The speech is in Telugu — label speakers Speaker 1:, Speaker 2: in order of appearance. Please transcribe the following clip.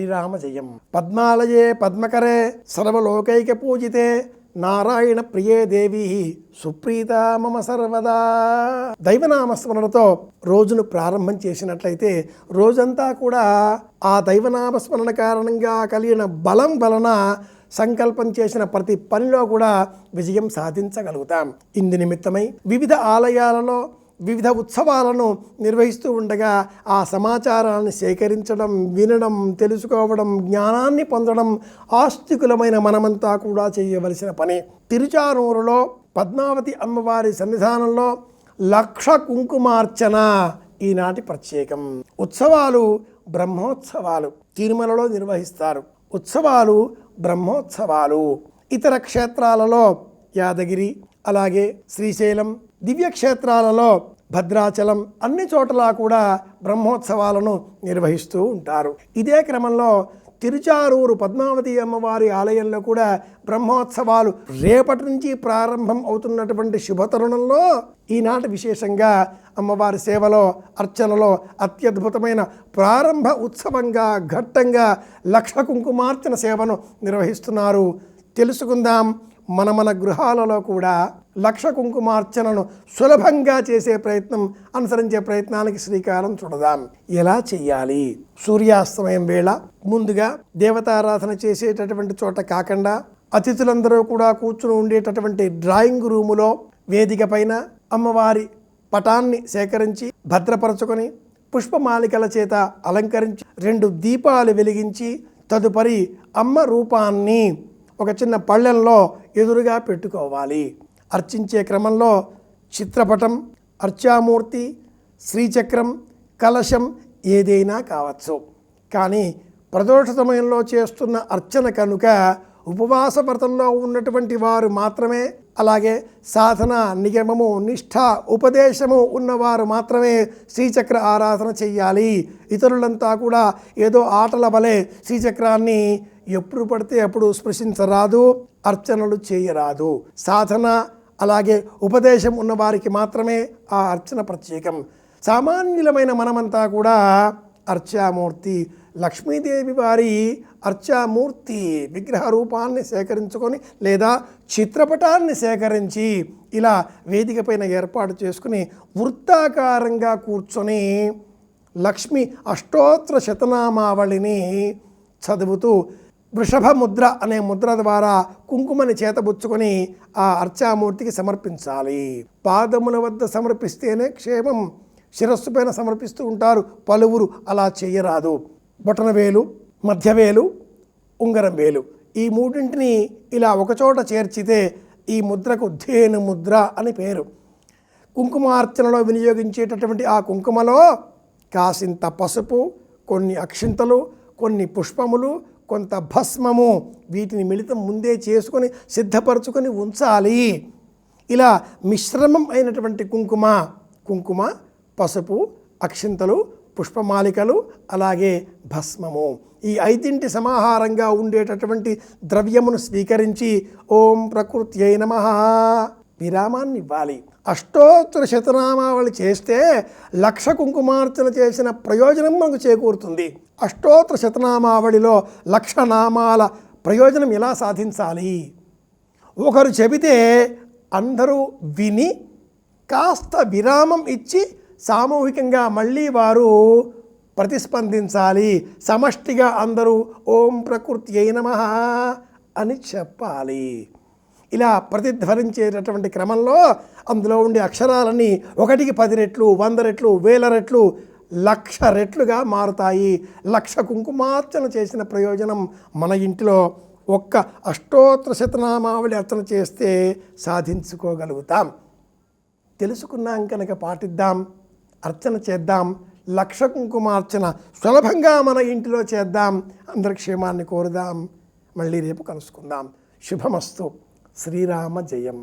Speaker 1: శ్రీరామ జయం పద్మాలయే పద్మకరే సర్వలోకైక పూజితే నారాయణ ప్రియే దేవి. సుప్రీత మమ సర్వదా. దైవనామస్మరణతో రోజును ప్రారంభం చేసినట్లయితే రోజంతా కూడా ఆ దైవనామస్మరణ కారణంగా కలిగిన బలం వలన సంకల్పం చేసిన ప్రతి పనిలో కూడా విజయం సాధించగలుగుతాం. ఇందు నిమిత్తమై వివిధ ఆలయాలలో వివిధ ఉత్సవాలను నిర్వహిస్తూ ఉండగా ఆ సమాచారాన్ని సేకరించడం వినడం తెలుసుకోవడం జ్ఞానాన్ని పొందడం ఆస్తికులమైన మనమంతా కూడా చేయవలసిన పని. తిరుచానూరులో పద్మావతి అమ్మవారి సన్నిధానంలో లక్ష కుంకుమార్చన ఈనాటి ప్రత్యేకం. ఉత్సవాలు బ్రహ్మోత్సవాలు తిరుమలలో నిర్వహిస్తారు. ఉత్సవాలు బ్రహ్మోత్సవాలు. ఇతర క్షేత్రాలలో యాదగిరి అలాగే శ్రీశైలం దివ్యక్షేత్రాలలో భద్రాచలం అన్ని చోట్ల కూడా బ్రహ్మోత్సవాలను నిర్వహిస్తూ ఉంటారు. ఇదే క్రమంలో తిరుచారూరు పద్మావతి అమ్మవారి ఆలయంలో కూడా బ్రహ్మోత్సవాలు రేపటి నుంచి ప్రారంభం అవుతున్నటువంటి శుభతరుణంలో ఈనాటి విశేషంగా అమ్మవారి సేవలో అర్చనలో అత్యద్భుతమైన ప్రారంభ ఉత్సవంగా ఘట్టంగా లక్ష కుంకుమార్చన సేవను నిర్వహిస్తున్నారు. తెలుసుకుందాం మన మన గృహాలలో కూడా లక్ష కుంకుమార్చనను సులభంగా చేసే ప్రయత్నం అనుసరించే ప్రయత్నానికి శ్రీకారం చుడదాం. ఎలా చెయ్యాలి? సూర్యాస్తమయం వేళ ముందుగా దేవతారాధన చేసేటటువంటి చోట కాకుండా అతిథులందరూ కూడా కూర్చుని ఉండేటటువంటి డ్రాయింగ్ రూములో వేదిక పైన అమ్మవారి పటాన్ని సేకరించి భద్రపరచుకొని పుష్పమాలికల చేత అలంకరించి రెండు దీపాలు వెలిగించి తదుపరి అమ్మ రూపాన్ని ఒక చిన్న పళ్ళెంలో ఎదురుగా పెట్టుకోవాలి. అర్చించే క్రమంలో చిత్రపటం అర్చామూర్తి శ్రీచక్రం కలశం ఏదైనా కావచ్చు. కానీ ప్రదోష సమయంలో చేస్తున్న అర్చన కనుక ఉపవాస వ్రతంలో ఉన్నటువంటి వారు మాత్రమే అలాగే సాధన నియమము నిష్ఠ ఉపదేశము ఉన్నవారు మాత్రమే శ్రీచక్ర ఆరాధన చెయ్యాలి. ఇతరులంతా కూడా ఏదో ఆటల వలె శ్రీచక్రాన్ని ఎప్పుడు పడితే అప్పుడు స్పృశించరాదు అర్చనలు చేయరాదు. సాధన అలాగే ఉపదేశం ఉన్నవారికి మాత్రమే ఆ అర్చన ప్రత్యేకం. సామాన్యులమైన మనమంతా కూడా అర్చామూర్తి లక్ష్మీదేవి వారి అర్చామూర్తి విగ్రహ రూపాన్ని సేకరించుకొని లేదా చిత్రపటాన్ని సేకరించి ఇలా వేదిక పైన ఏర్పాటు చేసుకుని వృత్తాకారంగా కూర్చొని లక్ష్మి అష్టోత్తర శతనామావళిని చదువుతూ వృషభ ముద్ర అనే ముద్ర ద్వారా కుంకుమని చేతబుచ్చుకొని ఆ అర్చామూర్తికి సమర్పించాలి. పాదముల వద్ద సమర్పిస్తేనే క్షేమం. శిరస్సు పైన సమర్పిస్తూ ఉంటారు. పలువురు అలా చేయరాదు. బొటనవేలు మధ్యవేలు ఉంగరం వేలు ఈ మూడింటిని ఇలా ఒకచోట చేర్చితే ఈ ముద్రకు ధేను ముద్ర అని పేరు. కుంకుమార్చనలో వినియోగించేటటువంటి ఆ కుంకుమలో కాసింత పసుపు కొన్ని అక్షింతలు కొన్ని పుష్పములు కొంత భస్మము వీటిని మిళితం ముందే చేసుకొని సిద్ధపరచుకొని ఉంచాలి. ఇలా మిశ్రమం అయినటువంటి కుంకుమ కుంకుమ పసుపు అక్షింతలు పుష్పమాలికలు అలాగే భస్మము. ఈ ఐదింటి సమాహారంగా ఉండేటటువంటి ద్రవ్యమును స్వీకరించి ఓం ప్రకృతి అయి నమ. విరామాన్ని ఇవ్వాలి అష్టోత్తర శతనామావళి చేస్తే లక్ష కుంకుమార్చన చేసిన ప్రయోజనం మనకు చేకూరుతుంది. అష్టోత్తర శతనామావళిలో లక్ష నామాల ప్రయోజనం ఎలా సాధించాలి? ఒకరు చెబితే అందరూ విని కాస్త విరామం ఇచ్చి సామూహికంగా మళ్ళీ వారు ప్రతిస్పందించాలి. సమష్టిగా అందరూ ఓం ప్రకృతి అయి నమ అని చెప్పాలి. ఇలా ప్రతిధ్వనించేటటువంటి క్రమంలో అందులో ఉండే అక్షరాలని ఒకటికి పది రెట్లు వంద రెట్లు వేల రెట్లు లక్ష రెట్లుగా మారుతాయి. లక్ష కుంకుమార్చన చేసిన ప్రయోజనం మన ఇంటిలో ఒక్క అష్టోత్తర శతనామావళి అర్చన చేస్తే సాధించుకోగలుగుతాం. తెలుసుకున్నాం కనుక పాటిద్దాం అర్చన చేద్దాం లక్ష కుంకుమార్చన సులభంగా మన ఇంటిలో చేద్దాం అందరి క్షేమాన్ని కోరుదాం. మళ్ళీ రేపు కలుసుకుందాం. శుభమస్తు. శ్రీరామ జయం.